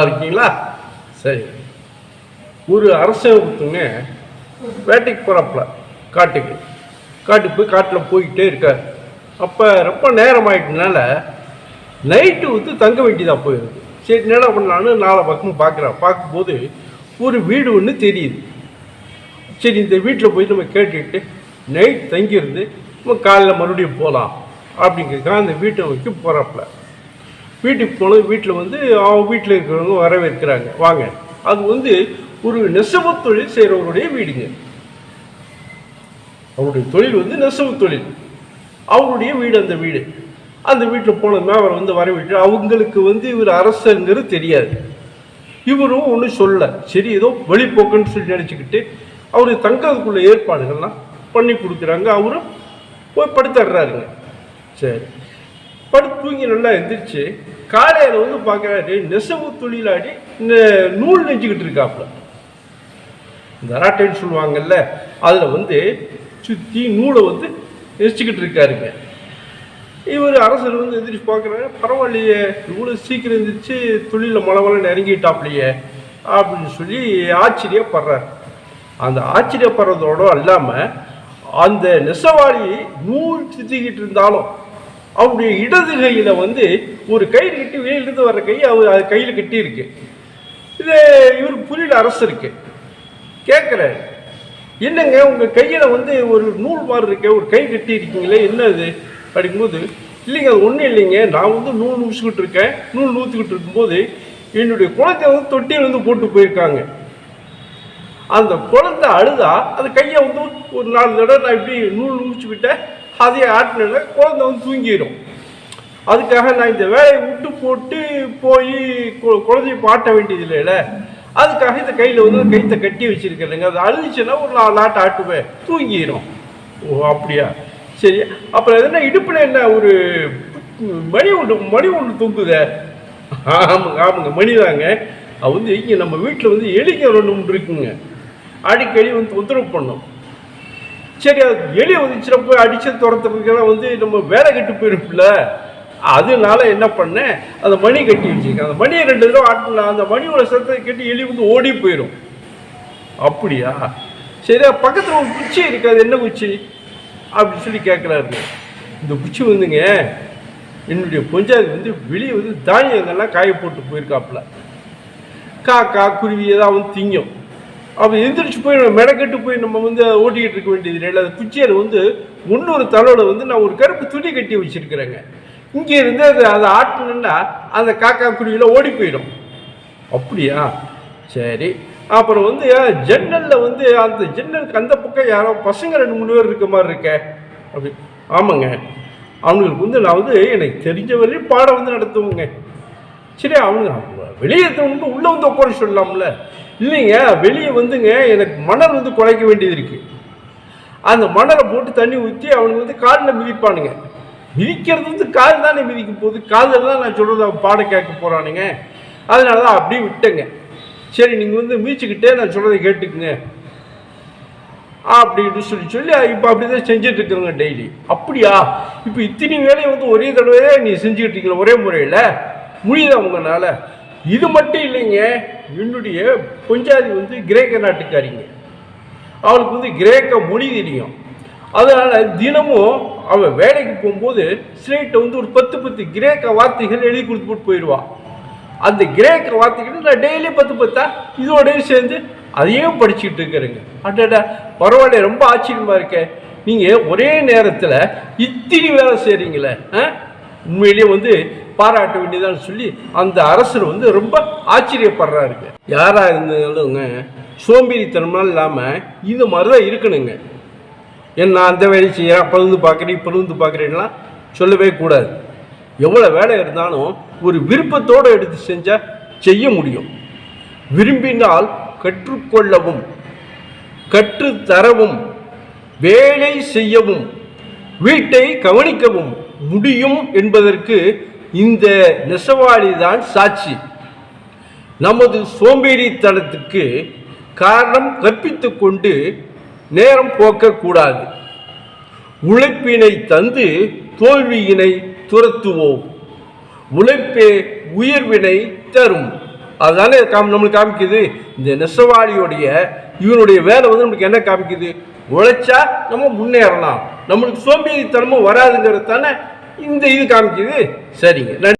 நல்லா இருக்கீங்களா? சரி. ஒரு அரசன் வேட்டைக்கு போகிறாப்புல காட்டுக்கு. காட்டுக்கு போய் காட்டில் போய்கிட்டே இருக்கார். அப்போ ரொம்ப நேரம் ஆகிட்டனால நைட்டு வந்து தங்க வேண்டியதாக போயிடுது சரி என்ன பண்ணலான்னு நாலு பக்கமும் பார்க்குறேன் பார்க்கும்போது ஒரு வீடு ஒன்று தெரியுது. சரி இந்த வீட்டில் போய் நம்ம கேட்டுக்கிட்டு நைட் தங்கியிருந்து நம்ம காலையில் மறுபடியும் போகலாம் அப்படிங்கிறதுக்காக அந்த வீட்டை வைக்க போகிறாப்புல வீட்டுக்கு போனது வீட்டில் வந்து அவங்க வீட்டில் இருக்கிறவங்க வரவேற்கிறாங்க. வாங்க. அது வந்து ஒரு நெசவு தொழில் செய்கிறவருடைய வீடுங்க. அவருடைய தொழில் வந்து நெசவு தொழில். அவருடைய வீடு அந்த வீடு. அந்த வீட்டில் போனதுமே அவர் வந்து வரவேற்று அவங்களுக்கு வந்து இவர் அரசங்கிறது தெரியாது. இவரும் ஒன்றும் சொல்லலை. சரி ஏதோ வழிபோக்குன்னு சொல்லி நினச்சிக்கிட்டு அவர் தங்கிறதுக்குள்ள ஏற்பாடுகள்லாம் பண்ணி கொடுக்குறாங்க. அவரும் போய் படுத்துடுறாருங்க சரி. படுத்து தூங்கி நல்லா எந்திரிச்சு காலையில் வந்து பார்க்குறாரு நெசவு தொழிலாடி இந்த நூல் நெஞ்சுக்கிட்டு இருக்காப்புல. இந்த அராட்டைன்னு சொல்லுவாங்கல்ல அதில் வந்து சுற்றி நூலை வந்து நெரிச்சிக்கிட்டு இருக்காருங்க. இவர் அரசர் வந்து எதிர்த்து பார்க்குறாரு பரவாயில்லையே இவ்வளோ சீக்கிரம் எந்திரிச்சு தொழிலில் மலமலன்னு இறங்கிட்டாப்லையே அப்படின்னு சொல்லி ஆச்சரியப்படுறார். அந்த ஆச்சரியப்படுறதோட இல்லாமல் அந்த நெசவாளி நூல் சுற்றிக்கிட்டு இருந்தாலும் அவருடைய இடது கையில் வந்து ஒரு கயிறு கட்டி வெளியிலிருந்து வர்ற கை அவர் அது கையில் கட்டி இருக்கு இது இவருக்கு புரியல அரசு இருக்கு. கேட்குறாரு. என்னங்க உங்கள் கையில் வந்து ஒரு நூல் மாதிரி இருக்கே ஒரு கை கட்டி இருக்கீங்களே என்ன அது அப்படிங்கும்போது இல்லைங்க அது ஒன்றும் இல்லைங்க. நான் வந்து நூல் நூசிக்கிட்டு இருக்கேன். நூல் நூற்றிக்கிட்டு இருக்கும்போது என்னுடைய குழந்தை வந்து தொட்டியில் வந்து போட்டு போயிருக்காங்க. அந்த குழந்தை அழுதா அந்த கையை வந்து ஒரு நாலு தடவை நான் இப்படி நூல் நூச்சிக்கிட்டேன் அதையே ஆட்டின குழந்தை வந்து தூங்கிடும். அதுக்காக நான் இந்த வேலையை விட்டு போட்டு போய் குழந்தைய பாட்ட வேண்டியது இல்லைல்ல அதுக்காக இந்த கையில் வந்து கைத்தை கட்டி வச்சிருக்கிறேங்க அது அழுதுச்சுன்னா ஒரு நாலு நாட்டு ஆட்டுவேன். தூங்கிடும் ஓ அப்படியா? சரி. அப்புறம் எதுனா இடுப்பில் என்ன ஒரு மணி ஒன்று மணி ஒன்று தூங்குதே? ஆமாங்க ஆமாங்க. மணிதாங்க அது வந்து இங்கே நம்ம வீட்டில் வந்து எலிங்க ரெண்டு மூணு இருக்குங்க. அடிக்கடி வந்து தொந்தரவு பண்ணோம். சரி அது எலி வந்துச்சுன்னா போய் அடிச்சு துரத்துறதுக்கெல்லாம் வந்து நம்ம வேலை கட்டு போயிருப்பில்ல அதனால என்ன பண்ணேன் அந்த மணி கட்டி வச்சுருக்கேன். அந்த மணியை ரெண்டு தடவை ஆட்டினா அந்த மணியோட சத்தத்தை கட்டி எலி வந்து ஓடி போயிடும் அப்படியா? சரி பக்கத்தில் ஒரு குச்சி இருக்காது என்ன குச்சி? அப்படின்னு சொல்லி கேட்குறாரு இந்த குச்சி வந்துங்க என்னுடைய பொஞ்சாதி வந்து வெளியே வந்து தானியங்கள்லாம் காய போட்டு போயிருக்காப்புல. காக்கா குருவி ஏதாவது வந்து திங்கும். அவன் எந்திரிச்சு போய் நம்ம போய் நம்ம வந்து ஓட்டிக்கிட்டு இருக்க வேண்டியது இல்லை. அந்த குச்சியில் வந்து முன்னொரு தலையோட வந்து நான் ஒரு கருப்பு துணி கட்டி வச்சிருக்கிறேங்க. இங்கே இருந்து அது அதை ஆட்டணுன்னா அந்த காக்கா குருவியில் ஓடி போயிடும். அப்படியா? சரி. அப்புறம் வந்து ஜன்னலில் வந்து அந்த ஜன்னலுக்கு அந்த பக்கம் யாரோ பசங்க ரெண்டு மூணு பேர் இருக்க மாதிரி இருக்கே. அப்படி. ஆமாங்க. அவங்களுக்கு வந்து நான் வந்து எனக்கு தெரிஞ்ச வரையும் பாடம் வந்து நடத்துவேங்க. சரி அவங்க வெளியே வந்து உள்ளே வந்து உட்கார சொல்லலாம்ல இல்லைங்க வெளியே வந்துங்க எனக்கு மணல் வந்து குறைக்க வேண்டியது இருக்குது அந்த மணலை போட்டு தண்ணி ஊற்றி அவனுக்கு வந்து காலில் மிதிப்பானுங்க. மிதிக்கிறது வந்து கால் தானே மிதிக்க போகுது. காதில் தான் நான் சொல்கிறது அவன் பாட கேட்க போகிறானுங்க அதனால தான் அப்படியே விட்டேங்க. சரி நீங்கள் வந்து மீச்சுக்கிட்டே நான் சொல்கிறத கேட்டுக்குங்க. அப்படின்னு சொல்லி சொல்லி இப்போ அப்படி தான் செஞ்சுட்டு இருக்கிறோங்க டெய்லி அப்படியா? இப்போ இத்தனை வேலையை வந்து ஒரே தடவையே நீ செஞ்சுக்கிட்டு இருக்கீங்களா ஒரே முறையில்? முடியுதவங்கனால இது மட்டும் இல்லைங்க என்னுடைய பொஞ்சாதி வந்து கிரேக்க நாட்டுக்காரிங்க. அவளுக்கு வந்து கிரேக்க மொழி தெரியும். அதனால் தினமும் அவள் வேலைக்கு போகும்போது ஸ்லேட்டை வந்து ஒரு பத்து பத்து கிரேக்க வார்த்தைகள் எழுதி கொடுத்து போட்டு போயிடுவாள் அந்த கிரேக்க வார்த்தைகள் நான் டெய்லி பத்து பத்தா இதோடய சேர்ந்து அதையும் படிச்சுக்கிட்டு இருக்கிறேங்க. அடடா பரவாயில்ல ரொம்ப ஆச்சரியமா இருக்கே. நீங்கள் ஒரே நேரத்தில் இத்தினி வேலை செய்கிறீங்களே ஆ? உண்மையிலேயே வந்து பாராட்ட வேண்டியதான்னு சொல்லி அந்த அரசர் வந்து ரொம்ப ஆச்சரியப்படுறாருங்க. யாராக இருந்தாலுங்க சோம்பேறித்தனமாக இல்லாமல் இது மாதிரி தான் இருக்கணுங்க என்ன அந்த வேலையை செய்கிறேன் பழுந்து பார்க்குறேன் பழுந்து பார்க்குறேன்லாம் சொல்லவே கூடாது. எவ்வளோ வேலை இருந்தாலும் ஒரு விருப்பத்தோடு எடுத்து செஞ்சால் செய்ய முடியும். விரும்பினால் கற்றுக்கொள்ளவும் கற்றுத்தரவும் வேலை செய்யவும் வீட்டை கவனிக்கவும் முடியும் என்பதற்கு இந்த நெசவாளி தான் சாட்சி. நமது சோம்பேறித்தனத்துக்கு காரணம் கற்பித்து கொண்டு நேரம் போக்கக்கூடாது உழைப்பினை தந்து தோல்வியினை துரத்துவோம். உழைப்பே உயர்வினை தரும். அதுதானே காம் நம்மளுக்கு காமிக்குது? இந்த நெசவாளியோடைய இவனுடைய வேலை வந்து நம்மளுக்கு என்ன காமிக்குது? உழைச்சா நம்ம முன்னேறலாம். நம்மளுக்கு சோம்பேறித்தனமும் வராதுங்கிறது தானே இந்த இது காமிக்குது. சரிங்க.